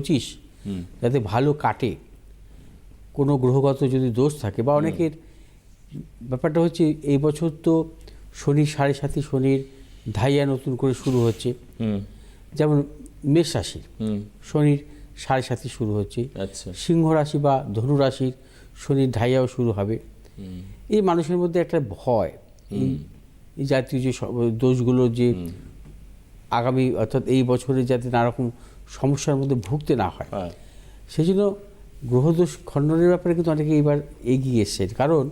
পঁচিশ যাতে ভালো কাটে। কোনো গ্রহগত যদি দোষ থাকে বা অনেকের ব্যাপারটা হচ্ছে এই বছর তো শনির সাড়ে সাথে শনির ধাইয়া নতুন করে শুরু হচ্ছে। যেমন মেষ রাশির হুম। শনির সাড়ে সাথে শুরু হচ্ছে। আচ্ছা। সিংহ রাশি বা ধনু রাশির শনির ঢাইয়াও শুরু হবে। এই মানুষের মধ্যে একটা ভয়। এই জাতীয় যে সব দোষগুলো যে আগামী অর্থাৎ এই বছরে যাতে নানারকম সমস্যার মধ্যে ভুগতে না হয়। হ্যাঁ। সেই জন্য গ্রহদোষ খণ্ডনের ব্যাপারে কিন্তু অনেকে এবার এগিয়ে এসছে কারণ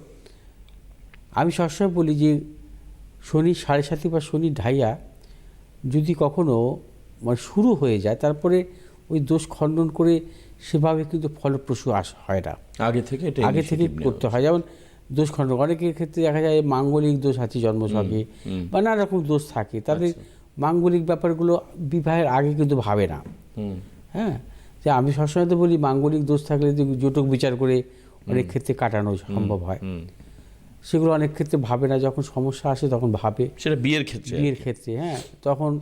আমি সবসময় বলি যে শনি সাড়ে সাথে বা শনি ঢাইয়া যদি কখনো মানে শুরু হয়ে যায় তারপরে ওই দোষ খণ্ডন করে সেভাবে কিন্তু ফলপ্রসূ আস হয় না। আগে থেকে আগে থেকে করতে হয়। যেমন দোষ খণ্ডন অনেকের ক্ষেত্রে দেখা যায় মাঙ্গলিক দোষ আছে জন্মছকে বা নানা রকম দোষ থাকে। তাদের মাঙ্গলিক ব্যাপারগুলো বিবাহের আগে কিন্তু ভাবে না। হ্যাঁ? যে আমি সবসময় তো বলি মাঙ্গলিক দোষ থাকলে তো জটক বিচার করে অনেক ক্ষেত্রে কাটানো সম্ভব হয়। সেগুলো অনেক ক্ষেত্রে ভাবে না যখন সমস্যা আসে তখন ভাবে। সেটা বিয়ের ক্ষেত্রে বিয়ের ক্ষেত্রে হ্যাঁ। তখন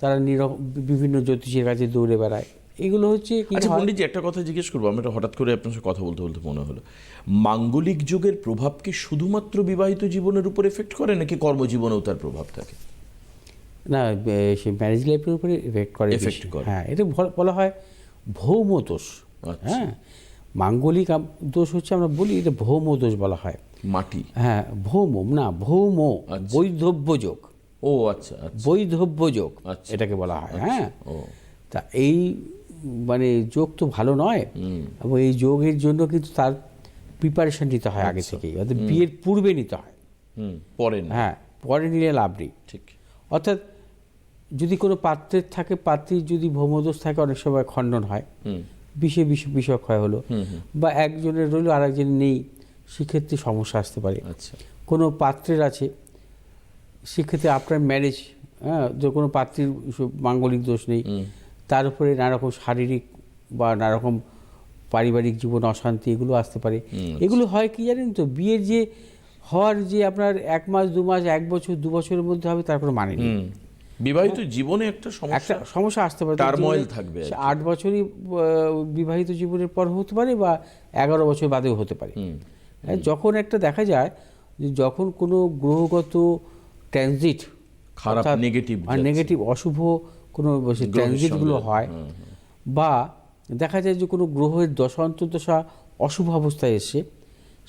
তারা নিরক- বিভিন্ন জ্যোতিষের কাছে দৌড়ে বেড়ায়। এগুলো হচ্ছে আচ্ছা পণ্ডিতজি একটা কথা জিজ্ঞেস করব। আমি হঠাৎ করে আপনার সাথে কথা বলতে বলতে মনে হলো। মাঙ্গলিক যুগের প্রভাব কি শুধুমাত্র বিবাহিত জীবনের উপর এফেক্ট করে নাকি কর্মজীবনেও তার প্রভাব থাকে? না সে ম্যারেজ লাইফের উপরে এফেক্ট করে বেশি। করে। হ্যাঁ এটা বল- হয় ভৌম দোষ। আচ্ছা। হ্যাঁ মাঙ্গলিক দোষ হচ্ছে আমরা বলি এটা ভৌম দোষ বলা হয়। মাটি। হ্যাঁ ভৌম না ভৌম আচ্ছা। বৈধব্য যোগ। ও আচ্ছা আচ্ছা। বৈধব্য যোগ। এটাকে বলা হয় হ্যাঁ। তা এই মানে যোগ তো ভালো নয়। এবং এই যোগের জন্য কিন্তু তার প্রিপারেশন নিতে হয় আগে থেকেই। অর্থাৎ বিয়ের পূর্বে নিতে হয়। হুম পরে না। হ্যাঁ পরে নিলে লাভ নেই। ঠিক। অর্থাৎ যদি কোনো পাত্রের থাকে পাত্রীর যদি ভৌমদোষ থাকে অনেক সময় খণ্ডন হয়। বিষে বিষ বিষয় ক্ষয় হলো। বা একজনের রইল আর একজনের নেই সেক্ষেত্রে সমস্যা আসতে পারে। আচ্ছা। কোনো পাত্রের আছে সেক্ষেত্রে আপনার ম্যারেজ হ্যাঁ যে কোনো পাত্রীর মাঙ্গলিক দোষ নেই। তার উপরে নানারকম শারীরিক বা নানারকম পারিবারিক জীবন অশান্তি এগুলো আসতে পারে। এগুলো হয় কি জানেন তো? বিয়ের যে হওয়ার যে আপনার এক মাস দু মাস এক বছর দু বছরের মধ্যে হবে তারপর মানে নেই। বিবাহিত জীবনে একটা সমস্যা। সমস্যা আসতে পারে। জীবনে থাকবে আট বছরই বিবাহিত জীবনের পর হতে পারে বা এগারো বছর বাদেও হতে পারে। হ্যাঁ, যখন একটা দেখা যায় যে যখন কোনো গ্রহগত ট্রানজিট খারাপ নেগেটিভ আর নেগেটিভ অশুভ কোনো ট্রানজিটগুলো হয় বা দেখা যায় যে কোনো গ্রহের দশা অন্তর্দশা অশুভ অবস্থায় এসে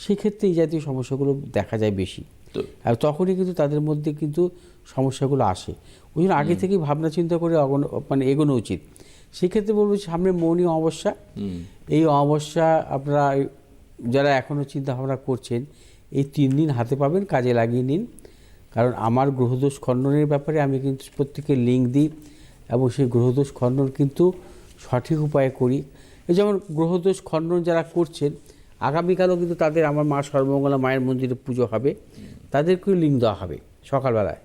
সেক্ষেত্রে এই জাতীয় সমস্যাগুলো দেখা যায় বেশি। আর তখনই কিন্তু তাদের মধ্যে কিন্তু সমস্যাগুলো আসে। ওই জন্য আগে থেকেই ভাবনা চিন্তা করে মানে এগোনো উচিত। সেক্ষেত্রে বলব সামনে মৌনী অমাবস্যা। এই অমাবস্যা আপনারা যারা এখনও চিন্তা ভাবনা করছেন এই তিন দিন হাতে পাবেন কাজে লাগিয়ে নিন। কারণ আমার গ্রহদোষ খণ্ডনের ব্যাপারে আমি কিন্তু প্রত্যেকে লিঙ্ক দিই এবং সেই গ্রহদোষ খণ্ডন কিন্তু সঠিক উপায়ে করি। এই যেমন গ্রহদোষ খণ্ডন যারা করছেন আগামীকালও কিন্তু তাদের আমার মা সর্বমঙ্গলা মায়ের মন্দিরে পুজো হবে। তাদেরকেও লিঙ্ক দেওয়া হবে সকালবেলায়।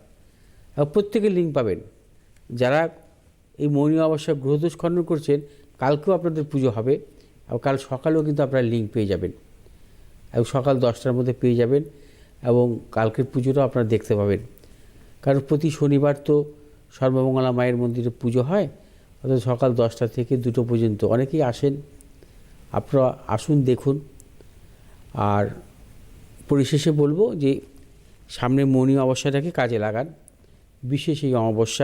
প্রত্যেকে লিঙ্ক পাবেন। যারা এই মৌনী অবস্যা গ্রহদোষ খণ্ডন করছেন, কালকেও আপনাদের পুজো হবে। আর কাল সকালেও কিন্তু আপনারা লিঙ্ক পেয়ে যাবেন। এবং সকাল দশটার মধ্যে পেয়ে যাবেন এবং কালকের পুজোটাও আপনারা দেখতে পাবেন। কারণ প্রতি শনিবার তো সর্বমঙ্গলা মায়ের মন্দিরে পুজো হয়। অর্থাৎ সকাল দশটা থেকে দুটো পর্যন্ত অনেকেই আসেন। আপনারা আসুন, দেখুন। আর পরিশেষে বলব যে সামনে মৌনী অমাবস্যাটাকে কাজে লাগান বিশেষ এই অমাবস্যা।